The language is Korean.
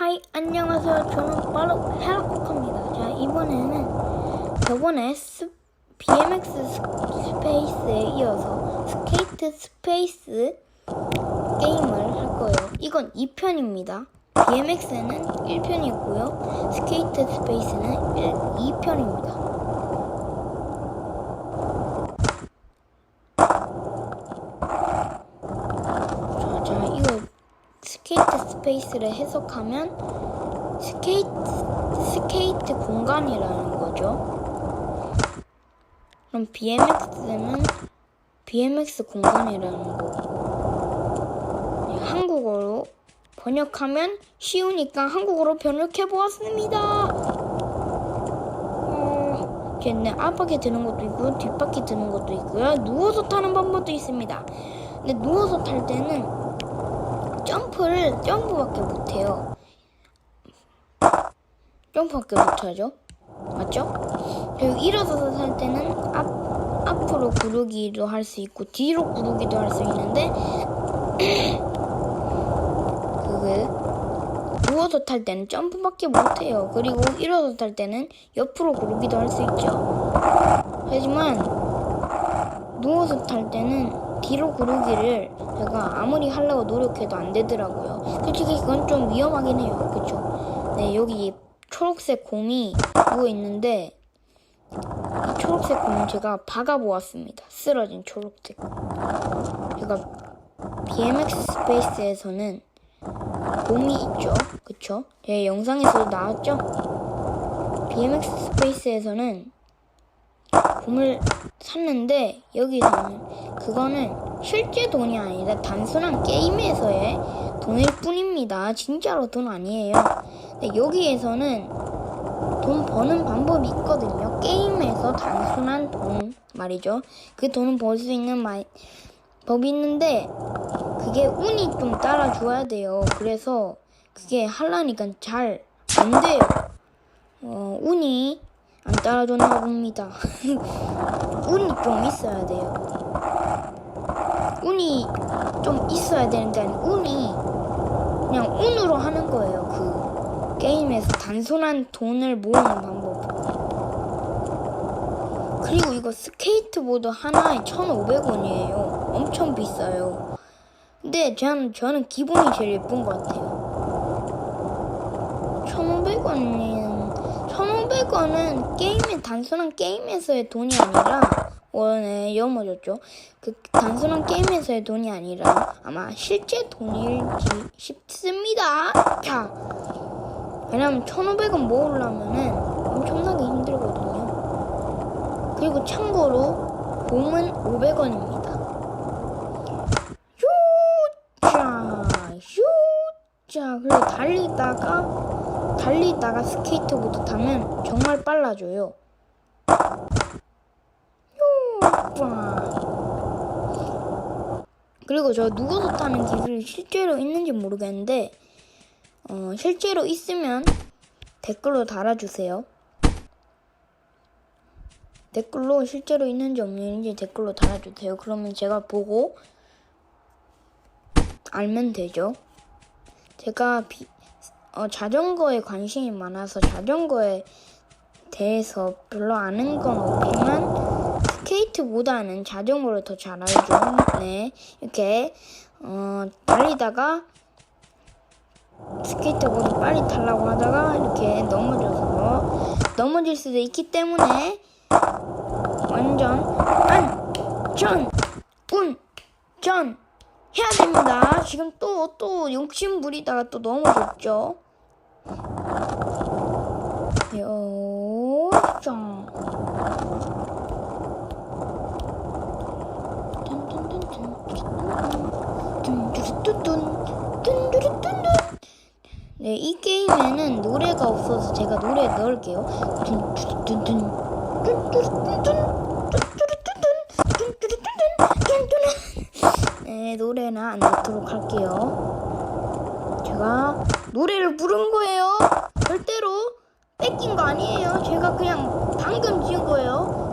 하이 안녕하세요. 저는 바로 헤라코커입니다. 자 이번에는 저번에 스, BMX 스, 스페이스에 이어서 스케이트 스페이스 게임을 할 거예요. 이건 2편입니다. BMX는 1편이고요. 스케이트 스페이스는 1, 2편입니다 자, 자 이거 스케이트 스페이스를 해석하면 스케이트 스케이트 공간이라는 거죠. 그럼 BMX는 BMX 공간이라는 거. 네, 한국어로 번역하면 쉬우니까 한국어로 번역해 보았습니다. 어, 걔는 앞바퀴 드는 것도 있고 뒷바퀴 드는 것도 있고요. 누워서 타는 방법도 있습니다. 근데 누워서 탈 때는 점프를 점프밖에 못해요. 점프밖에 못하죠? 맞죠? 그리고 일어서서 살 때는 앞 앞으로 구르기도 할 수 있고 뒤로 구르기도 할 수 있는데 그게 누워서 탈 때는 점프밖에 못해요. 그리고 일어서 탈 때는 옆으로 구르기도 할 수 있죠. 하지만 누워서 탈 때는 뒤로 구르기를 제가 아무리 하려고 노력해도 안 되더라고요. 솔직히 그건 좀 위험하긴 해요. 그쵸? 네, 여기 초록색 공이 누워 있는데 이 초록색 공을 제가 박아보았습니다. 쓰러진 초록색. 제가 BMX 스페이스에서는 곰이 있죠. 그쵸? 제 영상에서도 나왔죠? BMX 스페이스에서는 곰을 샀는데 여기서는 그거는 실제 돈이 아니라 단순한 게임에서의 돈일 뿐입니다. 진짜로 돈 아니에요. 근데 여기에서는 돈 버는 방법이 있거든요. 게임에서 단순한 돈 말이죠. 그 돈을 벌수 있는 마, 법이 있는데 그게 운이 좀 따라줘야 돼요. 그래서 그게 하려니까 잘 안 돼요. 어, 운이 안 따라줬나 봅니다. 운이 좀 있어야 돼요. 운이 좀 있어야 되는데 운이 그냥 운으로 하는 거예요. 그 게임에서 단순한 돈을 모으는 방법. 그리고 이거 스케이트보드 하나에 1,500원이에요. 엄청 비싸요. 근데 저는, 저는 기본이 제일 예쁜 것 같아요. 1,500원 은 1,500원은 게임의 단순한 게임에서의 돈이 아니라 원에 넘어졌죠. 그 단순한 게임에서의 돈이 아니라 아마 실제 돈일지 싶습니다. 자, 왜냐면 1,500원 모으려면은 엄청나게 힘들거든요. 그리고 참고로 봄은 500원입니다. 슈자, 슈자. 그리고 달리다가 달리다가 스케이트보드 타면 정말 빨라져요. 그리고 저 누워서 타는 기술이 실제로 있는지 모르겠는데 어, 실제로 있으면 댓글로 달아주세요. 댓글로 실제로 있는지 없는지 댓글로 달아주세요. 그러면 제가 보고 알면 되죠. 제가 비, 어, 자전거에 관심이 많아서 자전거에 대해서 별로 아는 건 없지만 스케이트보다는 자전거를 더 잘 알죠. 네, 이렇게 어, 달리다가 스케이트보드 빨리 타려고 하다가 이렇게 넘어져서 넘어질 수도 있기 때문에 완전 안전 운전 해야 됩니다. 지금 또 또 욕심 부리다가 또 넘어졌죠. 요정 네, 이 게임에는 노래가 없어서 제가 노래 넣을게요. 노래는 안 넣도록 할게요. 제가 노래를 부른 거예요. 절대로 뺏긴 거 아니에요. 제가 그냥 방금 지은 거예요.